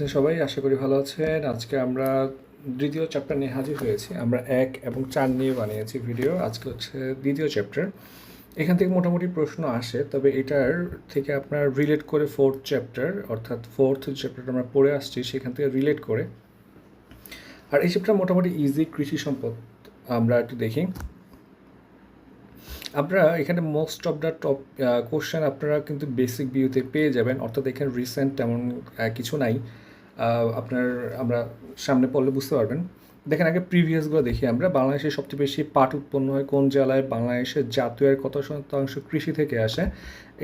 আছেন সবাই, আশা করি ভালো আছেন। আজকে আমরা দ্বিতীয় চ্যাপ্টার নিয়ে হাজির হয়েছি। আমরা এক এবং চার নিয়ে বানিয়েছি ভিডিও আজকে হচ্ছে দ্বিতীয় চ্যাপ্টার এখান থেকে মোটামুটি প্রশ্ন আসে, তবে এটার থেকে আপনার রিলেট করে ফোর্থ চ্যাপ্টার অর্থাৎ ফোর্থ চ্যাপ্টারটা আমরা পড়ে আসছি, সেখান থেকে রিলেট করে। আর এই চ্যাপ্টার মোটামুটি ইজি কৃষি সম্পদ, আমরা একটু দেখি। আপনারা এখানে most of the top question আপনারা কিন্তু বেসিক ভিউতে পেয়ে যাবেন। অর্থাৎ এখানে রিসেন্ট তেমন কিছু নাই। আপনার, আমরা সামনে পড়লে বুঝতে পারবেন। দেখেন, আগে প্রিভিয়াসগুলো দেখি আমরা। বাংলাদেশে সবচেয়ে বেশি পাট উৎপন্ন হয় কোন জেলায়? বাংলাদেশের জাতীয় কত শতাংশ কৃষি থেকে আসে।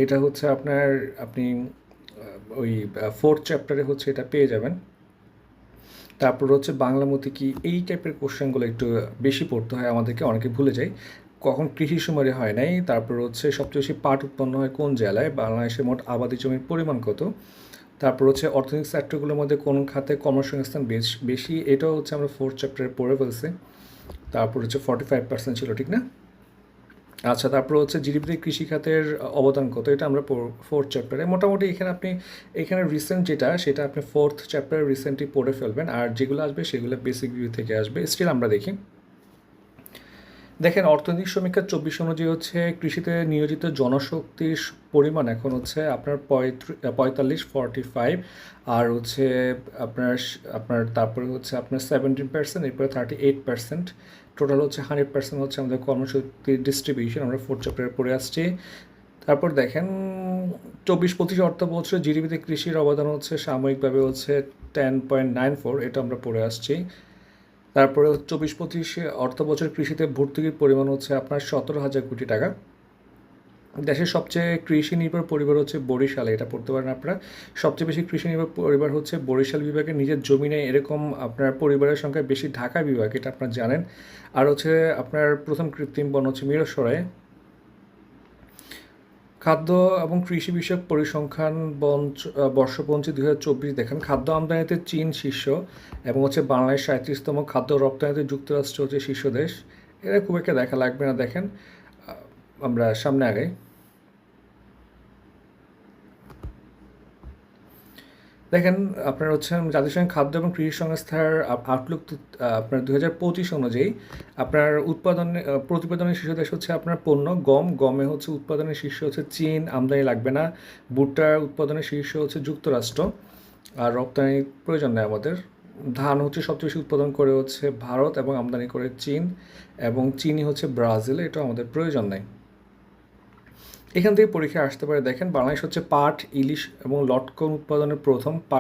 এটা হচ্ছে আপনার, আপনি ওই ফোর্থ চ্যাপ্টারে হচ্ছে এটা পেয়ে যাবেন। তারপর হচ্ছে বাংলামতি কি এই টাইপের কোশ্চেনগুলো একটু বেশি পড়তে হয়, আমাদেরকে অনেকে ভুলে যায়। কখন কৃষি সময়ে হয় নাই? তারপর হচ্ছে সবচেয়ে বেশি পাট উৎপন্ন হয় কোন জেলায়? বাংলাদেশের মোট আবাদি জমির পরিমাণ কত? তারপর হচ্ছে অর্থনৈতিক সেক্টরগুলোর মধ্যে কোন খাতে কর্মসংস্থান বেশ, বেশি, এটাও হচ্ছে আমরা ফোর্থ চ্যাপ্টারে পড়ে ফেলছি। তারপর হচ্ছে ফর্টি ফাইভ পার্সেন্ট ছিল, ঠিক না? আচ্ছা তারপর হচ্ছে জিডিপিতে কৃষি খাতের অবদান কত? এটা আমরা ফোর্থ চ্যাপ্টারে মোটামুটি এখানে আপনি, এখানে রিসেন্ট যেটা, সেটা আপনি ফোর্থ চ্যাপ্টারে রিসেন্টলি পড়ে ফেলবেন। আর যেগুলো আসবে, সেগুলো বেসিক ভিউ থেকে আসবে। স্টিল আমরা দেখি। দেখেন, অর্থনৈতিক সমীক্ষা চব্বিশ অনুযায়ী হচ্ছে কৃষিতে নিয়োজিত জনশক্তির পরিমাণ এখন হচ্ছে আপনার পঁয়তাল্লিশ ফর্টি ফাইভ আর হচ্ছে আপনার আপনার তারপরে হচ্ছে আপনার সেভেন্টিন পার্সেন্ট এরপরে থার্টি এইট পার্সেন্ট টোটাল হচ্ছে হান্ড্রেড পার্সেন্ট হচ্ছে আমাদের কর্মশক্তির ডিস্ট্রিবিউশন আমরা ফোর্থ চ্যাপ্টারে পড়ে আসছি। তারপর দেখেন, চব্বিশ পঁচিশ অর্থ বছরে জিডিপিতে কৃষির অবদান হচ্ছে সাময়িকভাবে হচ্ছে টেন পয়েন্ট নাইন ফোর এটা আমরা পড়ে আসছি। তারপরে চব্বিশ পঁচিশে অর্থ বছর কৃষিতে ভর্তুকির পরিমাণ হচ্ছে আপনার সতেরো হাজার কোটি টাকা। দেশের সবচেয়ে কৃষি নির্ভর পরিবার হচ্ছে বরিশালে, এটা পড়তে পারেন আপনারা। সবচেয়ে বেশি কৃষি নির্ভর পরিবার হচ্ছে বরিশাল বিভাগে নিজের জমি নেই এরকম আপনার পরিবারের সংখ্যা বেশি ঢাকা বিভাগ, এটা আপনারা জানেন। আর হচ্ছে আপনার প্রথম কৃত্রিম বন হচ্ছে মিরসরায় খাদ্য এবং কৃষি বিষয়ক পরিসংখ্যান বঞ্চ আহ, বর্ষপঞ্চি দুই হাজার চব্বিশ দেখেন খাদ্য আমদানিতে চীন শীর্ষ এবং হচ্ছে বাংলাদেশ সাঁত্রিশতম খাদ্য রপ্তানিতে যুক্তরাষ্ট্র হচ্ছে শীর্ষ দেশ। এটা খুব একটা দেখা লাগবে না দেখেন আমরা সামনে আগাই। দেখেন, আপনার হচ্ছে জাতিসংঘ খাদ্য এবং কৃষি সংস্থার আউটলুক আপনার দু হাজার পঁচিশ অনুযায়ী আপনার উৎপাদনে প্রতিবেদনের শীর্ষ দেশ হচ্ছে আপনার পণ্য, গম। গমে হচ্ছে উৎপাদনের শীর্ষ হচ্ছে চীন, আমদানি লাগবে না। ভুট্টার উৎপাদনের শীর্ষ হচ্ছে যুক্তরাষ্ট্র। আর রপ্তানি প্রয়োজন নেই আমাদের। ধান হচ্ছে সবচেয়ে বেশি উৎপাদন করে হচ্ছে ভারত এবং আমদানি করে চীন এবং চিনি হচ্ছে ব্রাজিল এটা আমাদের প্রয়োজন নেই। এখান থেকে পরীক্ষা আসতে পারে। দেখেন বাংলাদেশ হচ্ছে পাট ইলিশ এবং লটকন উৎপাদনের প্রথম